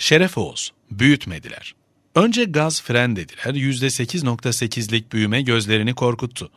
Şeref Oğuz, büyütmediler. Önce gaz fren dediler, %8.8'lik büyüme gözlerini korkuttu.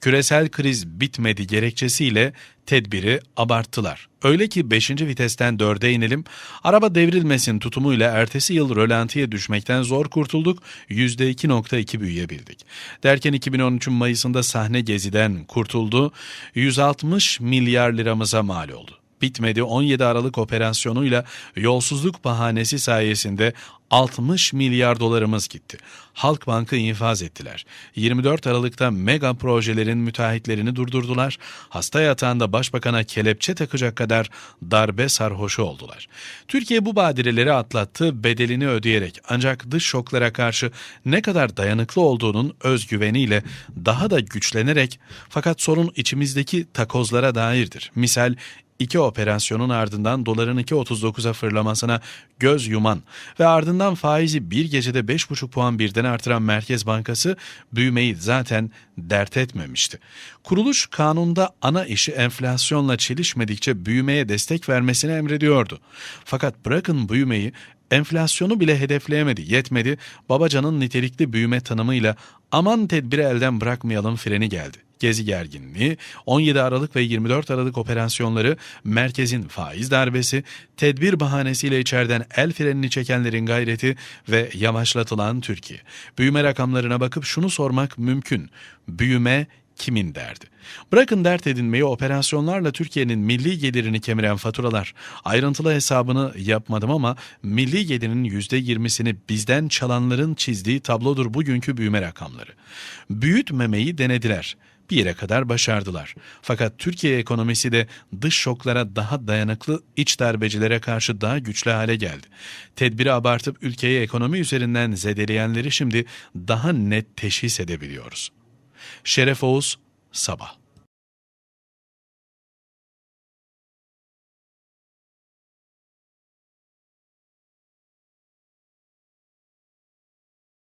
Küresel kriz bitmedi gerekçesiyle tedbiri abarttılar. Öyle ki 5. vitesten 4'e inelim, araba devrilmesin tutumuyla ertesi yıl rölantiye düşmekten zor kurtulduk, %2.2 büyüyebildik. Derken 2013'ün Mayıs'ında sahne geziden kurtuldu, 160 milyar liramıza mal oldu bitmedi 17 Aralık operasyonuyla yolsuzluk bahanesi sayesinde 60 milyar dolarımız gitti. Halkbank'ı infaz ettiler. 24 Aralık'ta mega projelerin müteahhitlerini durdurdular. Hasta yatağında başbakana kelepçe takacak kadar darbe sarhoşu oldular. Türkiye bu badireleri atlattı bedelini ödeyerek ancak dış şoklara karşı ne kadar dayanıklı olduğunun özgüveniyle daha da güçlenerek fakat sorun içimizdeki takozlara dairdir. Misal iki operasyonun ardından doların 2.39'a fırlamasına göz yuman ve ardından faizi bir gecede 5,5 puan birden artıran Merkez Bankası büyümeyi zaten dert etmemişti. Kuruluş kanunda ana işi enflasyonla çelişmedikçe büyümeye destek vermesini emrediyordu. Fakat bırakın büyümeyi enflasyonu bile hedefleyemedi, yetmedi. Babacan'ın nitelikli büyüme tanımıyla aman tedbiri elden bırakmayalım freni geldi gezi gerginliği, 17 Aralık ve 24 Aralık operasyonları, merkezin faiz darbesi, tedbir bahanesiyle içeriden el frenini çekenlerin gayreti ve yavaşlatılan Türkiye. Büyüme rakamlarına bakıp şunu sormak mümkün. Büyüme kimin derdi? Bırakın dert edinmeyi operasyonlarla Türkiye'nin milli gelirini kemiren faturalar. Ayrıntılı hesabını yapmadım ama milli gelirinin %20'sini bizden çalanların çizdiği tablodur bugünkü büyüme rakamları. Büyütmemeyi denediler bir yere kadar başardılar. Fakat Türkiye ekonomisi de dış şoklara daha dayanıklı iç darbecilere karşı daha güçlü hale geldi. Tedbiri abartıp ülkeyi ekonomi üzerinden zedeleyenleri şimdi daha net teşhis edebiliyoruz. Şeref Oğuz, Sabah